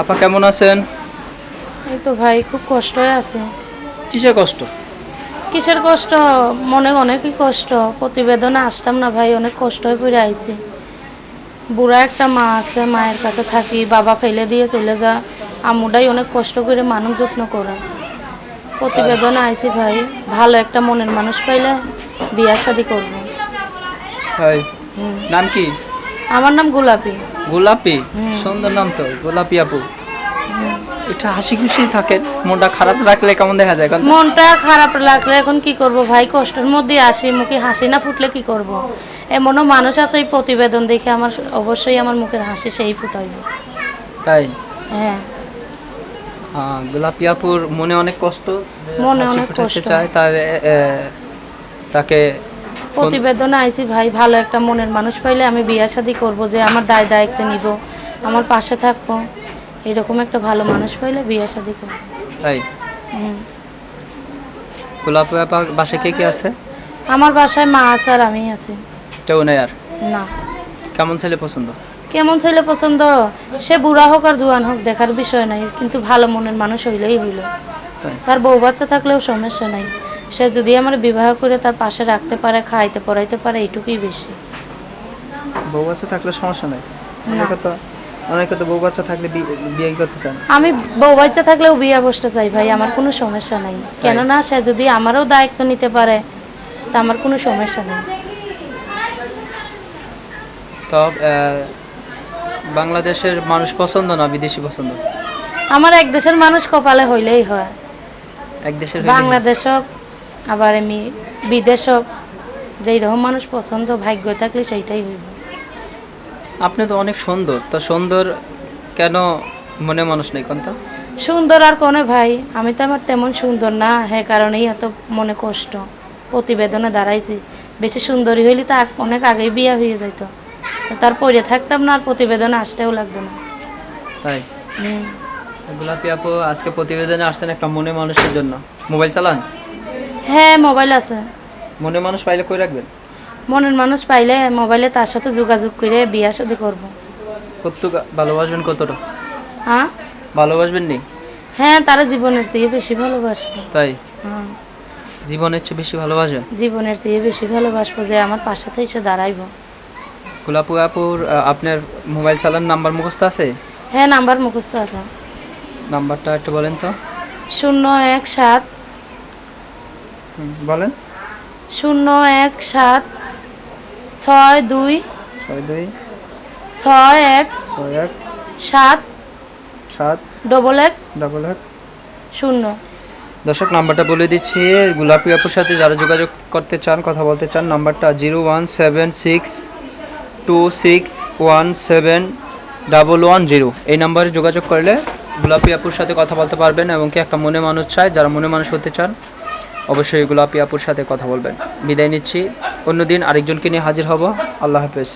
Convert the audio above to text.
আপা কেমন আছেন? এই তো ভাই খুব কষ্টই আছে। কিসের কষ্ট? কিসের কষ্ট? মনে অনেকই কষ্ট। প্রতিবেদনে আসতাম না ভাই অনেক কষ্ট হয়ে পড়ে আইছি। বুড়া একটা মা আছে মায়ের কাছে থাকি বাবা ফেলে দিয়ে চলে যা। আমুটাই অনেক কষ্ট করে মানুষ যত্ন করা। প্রতিবেদনে আইছি ভাই ভালো একটা মনের মানুষ পাইলে বিয়া শাদি করব। নাম কি? আমার নাম গোলাপি। গোলাপি। সুন্দর নাম তো গোলাপি আপু এটা হাসি খুশি থাকেন মনটা খারাপ রাখলে কেমন দেখা যায় মনটা খারাপ লাগলে এখন কি করব ভাই কষ্টের মধ্যে আসি মুখে হাসি না ফুটলে কি করব। এমনও মানুষ আছে এই প্রতিবেদন দেখে আমার অবশ্যই আমার মুখের হাসি সেই ফুটাইব তাই হ্যাঁ গোলাপি আপুর মনে অনেক কষ্ট মনে অনেক কষ্ট। চায় তার তাকে প্রতিবেদনে আইছি ভাই ভালো একটা মনের মানুষ পাইলে আমি বিয়া শাদি করব যে আমার দায় দায়িত্ব নিব আমার পাশে থাকব। এরকম একটা ভালো মানুষ পাইলে বিয়া শাদি করব। তাই? হুম। গোলাপি আপা বাসে কে কে আছে? আমার বাসায় মা আছে আর আমি আছি। কেউ নেই আর? না। কেমন ছেলে পছন্দ? কেমন ছেলে পছন্দ? সে বুড়া হোক আর জুয়ান হোক দেখার বিষয় নাই কিন্তু ভালো মনের মানুষ হইলেই হইল। তার বউ বাচ্চা থাকলেও সমস্যা নাই। সে যদি আমার বিবাহ করে তার পাশে রাখতে পারে খাইতে পড়াইতে পারে এইটুকুই বেশি। বউ বাচ্চা থাকলে সমস্যা নেই? অনেকে তো বউ বাচ্চা থাকলে বিয়ে করতে চান আমি বউ বাচ্চা থাকলেও বিয়ে বসতে চাই ভাই আমার কোনো সমস্যা নাই। কেননা সে যদি আমারও দায়িত্ব নিতে পারে তা আমার কোনো সমস্যা নেই। তো বাংলাদেশের মানুষ পছন্দ না বিদেশি পছন্দ? আমার এক দেশের মানুষ কপালে হইলেই হয়। এক দেশের বাংলাদেশ হোক আবার এমনি বিদেশ হোক যেই রকম মানুষ পছন্দ ভাগ্য থাকলে সেইটাই হইব। আপনি তো অনেক সুন্দর। তো সুন্দর কেন মনে মানুষ নেই কোনটা? সুন্দর আর কোনে ভাই আমি তো আমার তেমন সুন্দর না হ্যাঁ কারণেই এত মনে কষ্ট প্রতিবেদনে দাঁড়াইছি। বেশি সুন্দরী হইলে তা অনেক আগেই বিয়ে হয়ে যাইত। তার পরে থাকতাম না আর প্রতিবেদনে আসতেও লাগতো না। তাই? হুম। গোলাপি আপু আজকে প্রতিবেদনে আসছেন একটা মনে মানুষের জন্য। মোবাইল চালান? হ্যাঁ মোবাইল আছে। মনে মানুষ পাইলে কই রাখবেন? মনের মানুষ পাইলে মোবাইলে তার সাথে যোগাযোগ করে বিয়া শাদি করব। কত ভালোবাসবেন কতটা? হ্যাঁ? ভালোবাসবেন নি? হ্যাঁ তারা জীবনের চেয়ে বেশি ভালোবাসবো। তাই? হ্যাঁ। জীবনের চেয়ে বেশি ভালোবাসেন জীবনের চেয়ে বেশি ভালোবাসবো যে আমার পাশে থেকে সে দাঁড়াইবো। গোলাপু আপুর আপনার মোবাইল চালান নাম্বার মুখস্থ আছে? হ্যাঁ নাম্বার মুখস্থ আছে। নাম্বারটা একটু বলেন তো। শূন্য এক সাত। হুম, বলেন। শূন্য এক সাত ছয় দুই। ছয় দুই। ছয় এক ছয় এক সাত সাত ডবল এক ডবল এক। শূন্য। দর্শক নাম্বারটা বলে দিচ্ছি। গোলাপি আপুর সাথে যারা যোগাযোগ করতে চান কথা বলতে চান নাম্বারটা zero one seven six two six one seven double one zero. এই নাম্বারে যোগাযোগ করলে গোলাপি আপুর সাথে কথা বলতে পারবেন এবং কি একটা মনে মানুষ চায়, যারা মনে মানুষ হতে চান, অবশ্যই গোলাপি আপুর সাথে কথা বলবেন। বিদায় নিচ্ছি। অন্যদিন আরেকজনকে নিয়ে হাজির হব। আল্লাহ হাফেজ।